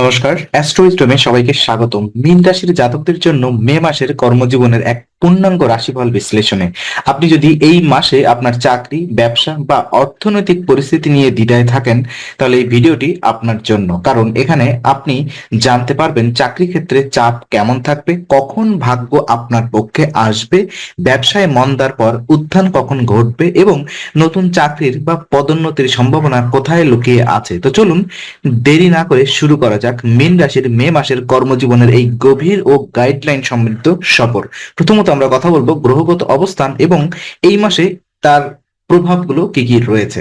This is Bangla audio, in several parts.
নমস্কার অ্যাস্ট্রোইস্টমে সবাইকে স্বাগতম। মীন রাশির জাতকদের জন্য মে মাসের কর্মজীবনের এক পূর্ণাঙ্গ রাশিফল বিশ্লেষণে। আপনি যদি এই মাসে আপনার চাকরি, ব্যবসা বা অর্থনৈতিক পরিস্থিতি নিয়ে দ্বিধায় থাকেন, তাহলে এই ভিডিওটি আপনার জন্য। কারণ এখানে আপনি জানতে পারবেন চাকরি ক্ষেত্রে চাপ কেমন থাকবে, কখন ভাগ্য আপনার পক্ষে আসবে, ব্যবসায় মন্দার পর উত্থান কখন ঘটবে এবং নতুন চাকরির বা পদোন্নতির সম্ভাবনা কোথায় লুকিয়ে আছে। তো চলুন দেরি না করে শুরু করা যাক মীন রাশির মে মাসের কর্মজীবনের এই গভীর ও গাইডলাইন সমৃদ্ধ সফর। প্রথমত আমরা কথা বলব গ্রহগত অবস্থান এবং এই মাসে তার প্রভাবগুলো কি কি রয়েছে।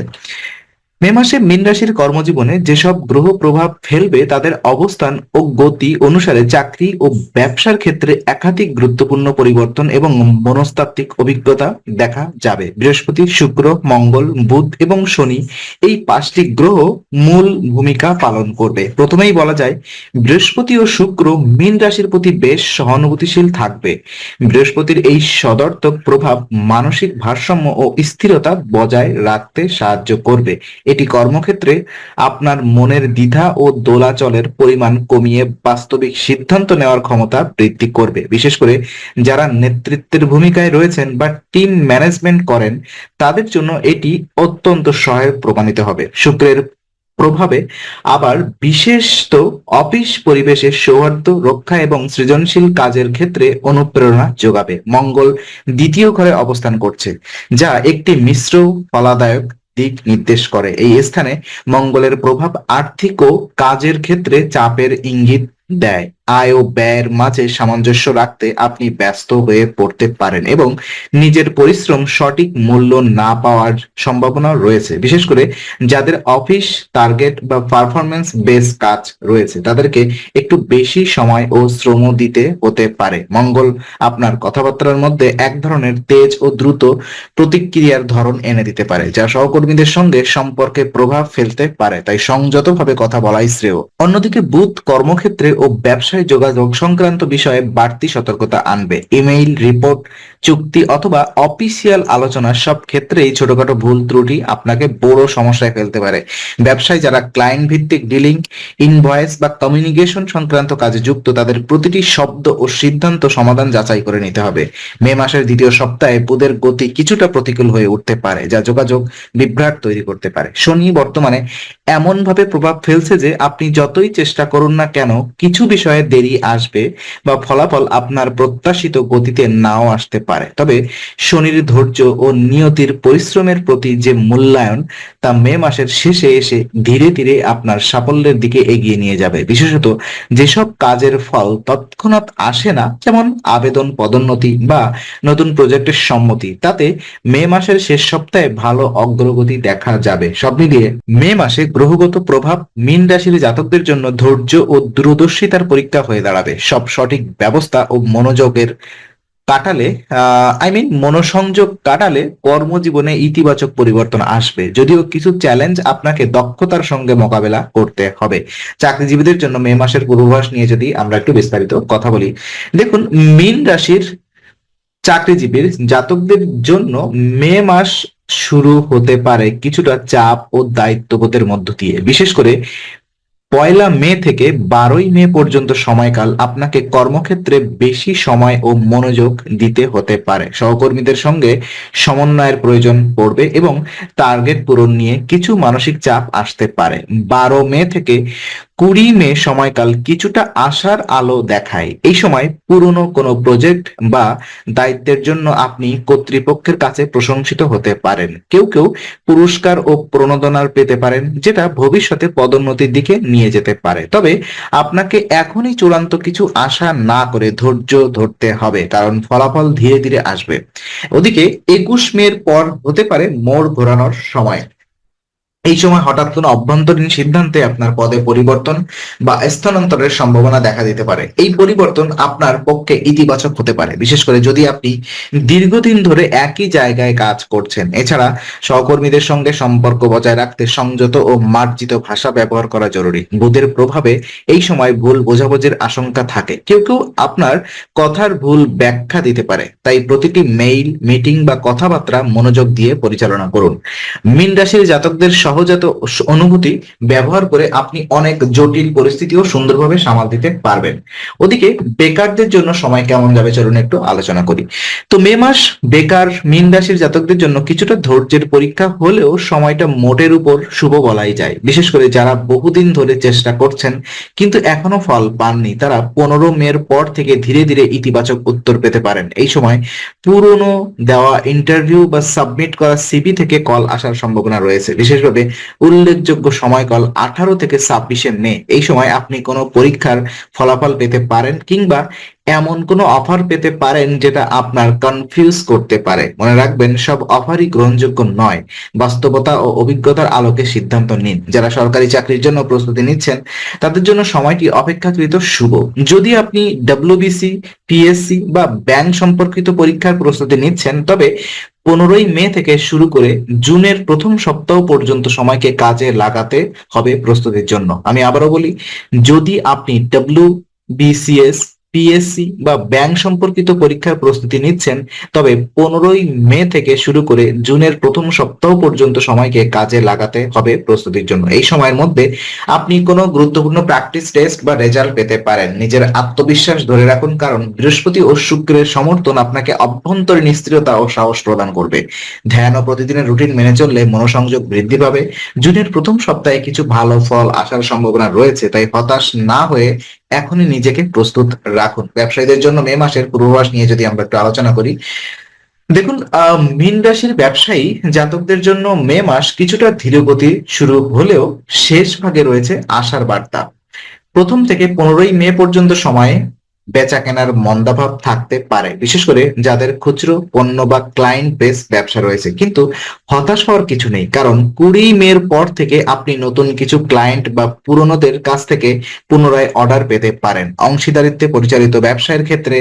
মে মাসে মীন রাশির কর্মজীবনে যেসব গ্রহ প্রভাব ফেলবে, তাদের অবস্থান ও গতি অনুসারে চাকরি ও ব্যবসার ক্ষেত্রে একাধিক গুরুত্বপূর্ণ পরিবর্তন এবং মনস্তাত্ত্বিক অভিজ্ঞতা দেখা যাবে। বৃহস্পতি, শুক্র, মঙ্গল, বুধ এবং শনি এই পাঁচটি গ্রহ মূল ভূমিকা পালন করবে। প্রথমেই বলা যায়, বৃহস্পতি ও শুক্র মীন রাশির প্রতি বেশ সহানুভূতিশীল থাকবে। বৃহস্পতির এই সদর্থক প্রভাব মানসিক ভারসাম্য ও স্থিরতা বজায় রাখতে সাহায্য করবে। এটি কর্মক্ষেত্রে আপনার মনের দ্বিধা ও দোলাচলের পরিমাণ কমিয়ে বাস্তবিক সিদ্ধান্ত নেওয়ার ক্ষমতা বৃদ্ধি করবে। বিশেষ করে যারা নেতৃত্বের ভূমিকায় রয়েছেন বা টিম ম্যানেজমেন্ট করেন, তাদের জন্য এটি অত্যন্ত সহায়ক প্রমাণিত হবে। শুক্রের প্রভাবে আবার বিশেষ তো অফিস পরিবেশের সৌহার্দ্য, রক্ষা এবং সৃজনশীল কাজের ক্ষেত্রে অনুপ্রেরণা যোগাবে। মঙ্গল দ্বিতীয় ঘরে অবস্থান করছে, যা একটি মিশ্র, ফলাদায়ক দিক নির্দেশ করে। এই স্থানে মঙ্গলের প্রভাব আর্থিক ও কাজের ক্ষেত্রে চাপের ইঙ্গিত দেয়। আয় ও ব্যয়ের মাঝে সামঞ্জস্য রাখতে আপনি ব্যস্ত হয়ে পড়তে পারেন এবং নিজের পরিশ্রম সঠিক মূল্য না পাওয়ার সম্ভাবনা রয়েছে। বিশেষ করে যাদের অফিস, টার্গেট বা পারফরমেন্স বেস কাজ রয়েছে, তাদেরকে একটু বেশি সময় ও শ্রম দিতে হতে পারে। মঙ্গল আপনার কথাবার্তার মধ্যে এক ধরনের তেজ ও দ্রুত প্রতিক্রিয়ার ধরন এনে দিতে পারে, যা সহকর্মীদের সঙ্গে সম্পর্কে প্রভাব ফেলতে পারে, তাই সংযতভাবে কথা বলাই শ্রেয়। অন্যদিকে বুধ কর্মক্ষেত্রে ও ব্যবসায় যোগাযোগ সংক্রান্ত বিষয়ে বাড়তি সতর্কতা আনবে। ইমেইল, রিপোর্ট, চুক্তি অথবা অফিসিয়াল আলোচনা সব ক্ষেত্রেই ছোটখাটো ভুল ত্রুটি আপনাকে বড় সমস্যায় ফেলতে পারে। ব্যবসায় যারা ক্লায়েন্ট ভিত্তিক ডিলিং, ইনভয়েস বা কমিউনিকেশন সংক্রান্ত কাজে যুক্ত, তাদের প্রতিটি শব্দ ও সিদ্ধান্ত সমাধান যাচাই করে নিতে হবে। মে মাসের দ্বিতীয় সপ্তাহে বুধের গতি কিছুটা প্রতিকূল হয়ে উঠতে পারে, যা যোগাযোগ বিভ্রাট তৈরি করতে পারে। শনি বর্তমানে এমনভাবে প্রভাব ফেলছে যে আপনি যতই চেষ্টা করুন না কেন, কিছু বিষয়ে দেরি আসবে বা ফলাফল আপনার প্রত্যাশিত গতিতে নাও আসতে পারে। তবে শনির ধৈর্য ও নিয়তির পরিশ্রমের প্রতি যে মূল্যায়ন, তা মে মাসের শেষে এসে ধীরে ধীরে আপনার সাফল্যের দিকে এগিয়ে নিয়ে যাবে। বিশেষত যেসব কাজের ফল তৎক্ষণাৎ আসে না, যেমন আবেদন পদোন্নতি বা নতুন প্রজেক্টের সম্মতি, তাতে মে মাসের শেষ সপ্তাহে ভালো অগ্রগতি দেখা যাবে। সব মিলিয়ে মে মাসে গ্রহগত প্রভাব মীন রাশির জাতকদের জন্য ধৈর্য ও দূরদর্শিতার পরীক্ষা হয়ে দাঁড়াবে। সব সঠিক ব্যবস্থা ও মনোযোগের কাটালে আই মিন মনোসংযোগ কাটালে কর্মজীবনে ইতিবাচক পরিবর্তন আসবে। যদিও কিছু চ্যালেঞ্জ আপনাকে দক্ষতার সঙ্গে মোকাবেলা করতে হবে। চাকরিজীবীদের জন্য মে মাসের পূর্বাভাস নিয়ে যদি আমরা একটু বিস্তারিত কথা বলি, দেখুন, মীন রাশির চাকরিজীবীর জাতকদের জন্য মে মাস শুরু হতে পারে কিছুটা চাপ ও দায়িত্ববোধের মধ্য দিয়ে। বিশেষ করে পয়লা মে থেকে বারোই মে পর্যন্ত সময়কাল আপনাকে কর্মক্ষেত্রে বেশি সময় ও মনোযোগ দিতে হতে পারে। সহকর্মীদের সঙ্গে সমন্বয়ের প্রয়োজন পড়বে এবং টার্গেট পূরণ নিয়ে কিছু মানসিক চাপ আসতে পারে। বারো মে থেকে কুড়ি মে সময়কাল কিছুটা আশার আলো দেখায়। এই সময় পুরনো কোনো প্রজেক্ট বা দায়িত্বের জন্য আপনি কর্তৃপক্ষের কাছে প্রশংসিত হতে পারেন। কেউ কেউ পুরস্কার ও প্রণোদনার পেতে পারেন, যেটা ভবিষ্যতে পদোন্নতির দিকে নিয়ে যেতে পারে। তবে আপনাকে এখনই চূড়ান্ত কিছু আশা না করে ধৈর্য ধরতে হবে, কারণ ফলাফল ধীরে ধীরে আসবে। ওদিকে একুশ মের পর হতে পারে মোড় ঘোরানোর সময়। এই সময় হঠাৎ কোনো অভ্যন্তরীণ সিদ্ধান্তে আপনার পদে পরিবর্তন বা স্থানান্তরের সম্ভাবনা দেখা দিতে পারে। এই পরিবর্তন আপনার পক্ষে ইতিবাচক হতে পারে। বিশেষ করে যদি আপনি দীর্ঘদিন ধরে একই জায়গায় কাজ করছেন। এছাড়া সহকর্মীদের সঙ্গে সম্পর্ক বজায় রাখতে সংযত ও মার্জিত ভাষা ব্যবহার করা জরুরি। বুধের প্রভাবে এই সময় ভুল বোঝাবুঝির আশঙ্কা থাকে। কেউ কেউ আপনার কথার ভুল ব্যাখ্যা দিতে পারে। তাই প্রতিটি মেইল, মিটিং বা কথাবার্তা মনোযোগ দিয়ে পরিচালনা করুন। মিন রাশির জাতকদের সহ সহজাত অনুভূতি ব্যবহার করে আপনি অনেক জটিল পরিস্থিতিও সুন্দরভাবে সামাল দিতে পারবেন। ওদিকে বেকারদের জন্য সময় কেমন যাবে চলুন একটু আলোচনা করি। তো মে মাস বেকার, মীন রাশির জাতকদের জন্য কিছুটা ধৈর্যের পরীক্ষা হলেও সময়টা মোটের উপর শুভ বলাই যায়। বিশেষ করে যারা বহুদিন ধরে চেষ্টা করছেন, কিন্তু এখনও ফল পাননি, তারা পনেরো মের পর থেকে ধীরে ধীরে ইতিবাচক উত্তর পেতে পারেন। এই সময় পুরনো দেওয়া ইন্টারভিউ বা সাবমিট করা সিভি থেকে কল আসার সম্ভাবনা রয়েছে। বিশেষভাবে উল্লেখযোগ্য সময়কাল আঠারো থেকে ছাব্বিশে মে। এই সময় আপনি কোনো পরীক্ষার ফলাফল পেতে পারেন কিংবা এমন কোনো অফার পেতে পারেন যেটা আপনার কনফিউজ করতে পারে। মনে রাখবেন, সব অফারই গ্রহণযোগ্য নয়। বাস্তবতা ও অভিজ্ঞতার আলোকে সিদ্ধান্ত নিন। যারা সরকারি চাকরির জন্য প্রস্তুতি নিচ্ছেন, তাদের জন্য সময়টি অপেক্ষাকৃত শুভ। যদি আপনি ডব্লিউবিসি পিএসসি বা ব্যাংক সম্পর্কিত পরীক্ষার প্রস্তুতি নিচ্ছেন, তবে পনেরোই মে থেকে শুরু করে জুনের প্রথম সপ্তাহ পর্যন্ত সময়কে কাজে লাগাতে হবে প্রস্তুতির জন্য। আমি আবারও বলি, যদি আপনি ডব্লিউ বিসিএস পিএসসি বা ব্যাংক সম্পর্কিত পরীক্ষার প্রস্তুতি নিচ্ছেন, তবে পনেরোই মে থেকে শুরু করে জুনের প্রথম সপ্তাহ পর্যন্ত সময়কে কাজে লাগাতে হবে প্রস্তুতির জন্য। এই সময়ের মধ্যে আপনি কোনো গুরুত্বপূর্ণ প্র্যাকটিস টেস্ট বা রেজাল্ট পেতে পারেন। নিজের আত্মবিশ্বাস ধরে রাখুন, কারণ বৃহস্পতি ও শুক্রের সমর্থন আপনাকে অভ্যন্তরীণ স্থিরতা ও সাহস প্রদান করবে। ধ্যান ও প্রতিদিনের রুটিন মেনে চললে মনোসংযোগ বৃদ্ধি পাবে। জুনের প্রথম সপ্তাহে কিছু ভালো ফল আসার সম্ভাবনা রয়েছে, তাই হতাশ না হয়ে এখনই নিজেকে প্রস্তুত রাখুন। ব্যবসায়ীদের জন্য মে মাসের পূর্বাভাস নিয়ে যদি আমরা একটু আলোচনা করি, দেখুন মীন রাশির ব্যবসায়ী জাতকদের জন্য মে মাস কিছুটা ধীরগতি শুরু হলেও শেষ ভাগে রয়েছে আশার বার্তা। প্রথম থেকে পনেরোই মে পর্যন্ত সময়ে বেচা কেনার মন্দাভাব থাকতে পারে, বিশেষ করে যাদের খুচরো পণ্য বা ক্লায়েন্ট বেস ব্যবসা রয়েছে। কিন্তু হতাশ হওয়ার কিছু নেই, কারণ কুড়ি মের পর থেকে আপনি নতুন কিছু ক্লায়েন্ট বা পুরনোদের কাছ থেকে পুনরায় অর্ডার পেতে পারেন। অংশীদারিত্বে পরিচালিত ব্যবসায়ের ক্ষেত্রে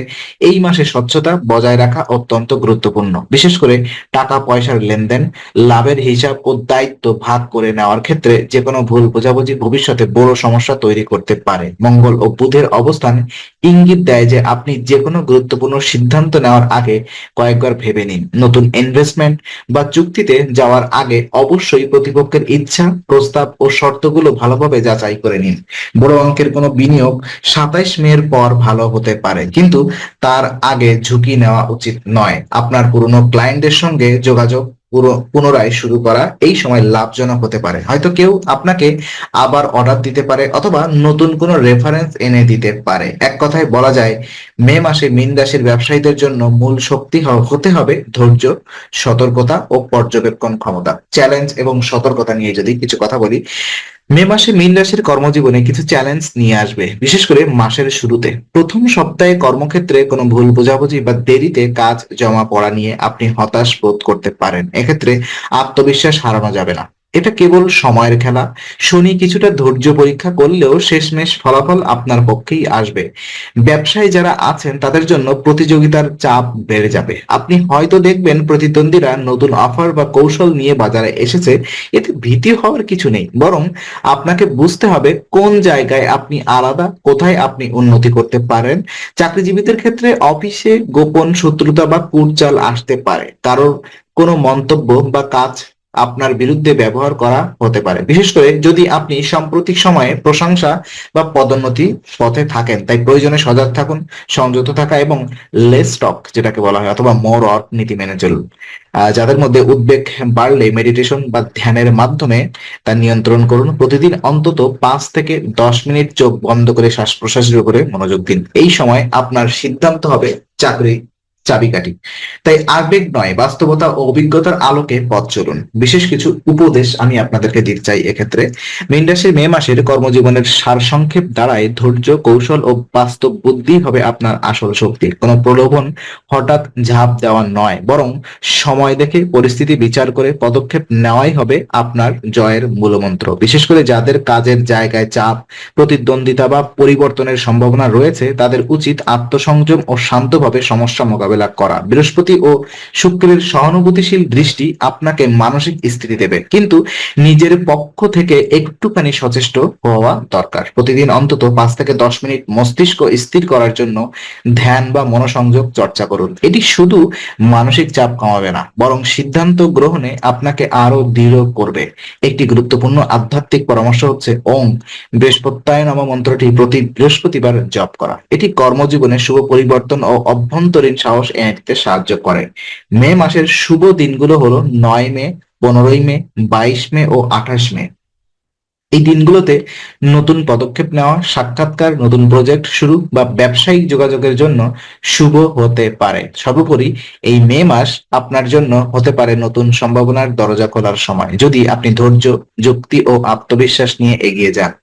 এই মাসে স্বচ্ছতা বজায় রাখা অত্যন্ত গুরুত্বপূর্ণ। বিশেষ করে টাকা পয়সার লেনদেন, লাভের হিসাব ও দায়িত্ব ভাগ করে নেওয়ার ক্ষেত্রে যে কোনো ভুল বোঝাবুঝি ভবিষ্যতে বড় সমস্যা তৈরি করতে পারে। মঙ্গল ও বুধের অবস্থান ইঙ্গিত দেয় যে আপনি যে কোনো গুরুত্বপূর্ণ সিদ্ধান্ত নেওয়ার আগে কয়েকবার ভেবে নিন। নতুন ইনভেস্টমেন্ট বা চুক্তিতে যাওয়ার আগে অবশ্যই প্রতিপক্ষের ইচ্ছা, প্রস্তাব ও শর্তগুলো ভালোভাবে যাচাই করে নিন। বড় অঙ্কের কোনো বিনিয়োগ সাতাইশ মের পর ভালো হতে পারে, কিন্তু তার আগে ঝুঁকি নেওয়া উচিত নয়। আপনার পুরনো ক্লায়েন্টদের সঙ্গে যোগাযোগ পুনরায় শুরু করা এই সময় লাভজনক হতে পারে। হয়তো কেউ আপনাকে আবার অর্ডার দিতে পারে অথবা নতুন কোনো রেফারেন্স এনে দিতে পারে। এক কথায় বলা যায়, মে মাসে মিন রাশির ব্যবসায়ীদের জন্য মূল শক্তি হতে হবে ধৈর্য, সতর্কতা ও পর্যবেক্ষণ ক্ষমতা। চ্যালেঞ্জ এবং সতর্কতা নিয়ে যদি কিছু কথা বলি মে মাসে মীন রাশির কর্মজীবনে কিছু চ্যালেঞ্জ নিয়ে আসবে, বিশেষ করে মাসের শুরুতে। প্রথম সপ্তাহে কর্মক্ষেত্রে কোনো ভুল বোঝাবুঝি বা দেরিতে কাজ জমা পড়া নিয়ে আপনি হতাশ বোধ করতে পারেন। এক্ষেত্রে আত্মবিশ্বাস হারানো যাবে না। এটা কেবল সময়ের খেলা। শনি কিছুটা ধৈর্য পরীক্ষা করলেও শেষমেশ ফলাফল আপনার পক্ষেই আসবে। ব্যবসায়ী যারা আছেন, তাদের জন্য প্রতিযোগিতার চাপ বেড়ে যাবে। আপনি হয়তো দেখবেন প্রতিদ্বন্দ্বীরা নতুন অফার বা কৌশল নিয়ে বাজারে এসেছে। এতে ভীতি হওয়ার কিছু নেই। বরং আপনাকে বুঝতে হবে কোন জায়গায় আপনি আলাদা, কোথায় আপনি উন্নতি করতে পারেন। চাকরিজীবীদের ক্ষেত্রে অফিসে গোপন শত্রুতা বা কুটচাল আসতে পারে। কারোর কোনো মন্তব্য বা কাজ আপনার বিরুদ্ধে ব্যবহার করা হতে পারে। বিশেষ করে যদি আপনি সাম্প্রতিক সময়ে প্রশংসা বা পদোন্নতি পথে থাকেন, তাই প্রয়োজনে সজাগ থাকুন, সংযত থাকা এবং লেস টক যেটাকে বলা হয়, অথবা মোর অর নীতি মেনে চলুন। যাদের মধ্যে উদ্বেগ বাড়লে মেডিটেশন বা ধ্যানের মাধ্যমে তা নিয়ন্ত্রণ করুন। প্রতিদিন অন্তত পাঁচ থেকে দশ মিনিট চোখ বন্ধ করে শ্বাস প্রশ্বাসের উপরে মনোযোগ দিন। এই সময় আপনার সিদ্ধান্ত হবে চাকরি চাবিকাঠি। তাই আবেগ নয়, বাস্তবতা ও অভিজ্ঞতার আলোকে পথ চলুন। বিশেষ কিছু উপদেশ আমি আপনাদেরকে দিতে চাই এক্ষেত্রে। মীন রাশির মে মাসের কর্মজীবনের সারসংক্ষেপ দ্বারাই ধৈর্য, কৌশল ও বাস্তব বুদ্ধি হবে আপনার আসল শক্তি। কোনো প্রলোভন হঠাৎ ঝাঁপ দেওয়া নয়, বরং সময় দেখে পরিস্থিতি বিচার করে পদক্ষেপ নেওয়াই হবে আপনার জয়ের মূলমন্ত্র। বিশেষ করে যাদের কাজের জায়গায় চাপ, প্রতিদ্বন্দ্বিতা বা পরিবর্তনের সম্ভাবনা রয়েছে, তাদের উচিত আত্মসংযম ও শান্তভাবে সমস্যা মোকাবেলা মোকাবেলা করা। বৃহস্পতি ও শুক্রের সহানুভূতিশীল দৃষ্টি আপনাকে মানসিক স্থিতি দেবে, কিন্তু নিজের পক্ষ থেকে একটুখানি সচেষ্ট হওয়া দরকার। প্রতিদিন অন্তত পাঁচ থেকে দশ মিনিট মস্তিষ্ক স্থির করার জন্য ধ্যান বা মনোসংযোগ চর্চা করুন। এটি শুধু মানসিক চাপ কমাবে না, বরং সিদ্ধান্ত গ্রহণে আপনাকে আরও দৃঢ় করবে। একটি গুরুত্বপূর্ণ আধ্যাত্মিক পরামর্শ হচ্ছে ওং, বৃহস্পত্যায় নম মন্ত্রটি প্রতি বৃহস্পতিবার জপ করা। এটি কর্মজীবনে শুভ পরিবর্তন ও অভ্যন্তরীণ সাহস এনে দিতে সাহায্য করে। মে মাসের শুভ দিনগুলো হলো নয় মে, পনেরোই মে, বাইশ মে ও আঠাশ মে। এই দিনগুলোতে নতুন পদক্ষেপ নেওয়া, সাক্ষাৎকার, নতুন প্রজেক্ট শুরু বা ব্যবসায়িক যোগাযোগের জন্য শুভ হতে পারে। সর্বোপরি এই মে মাস আপনার জন্য হতে পারে নতুন সম্ভাবনার দরজা খোলার সময়। যদি আপনি ধৈর্য, যুক্তি ও আত্মবিশ্বাস নিয়ে এগিয়ে যান।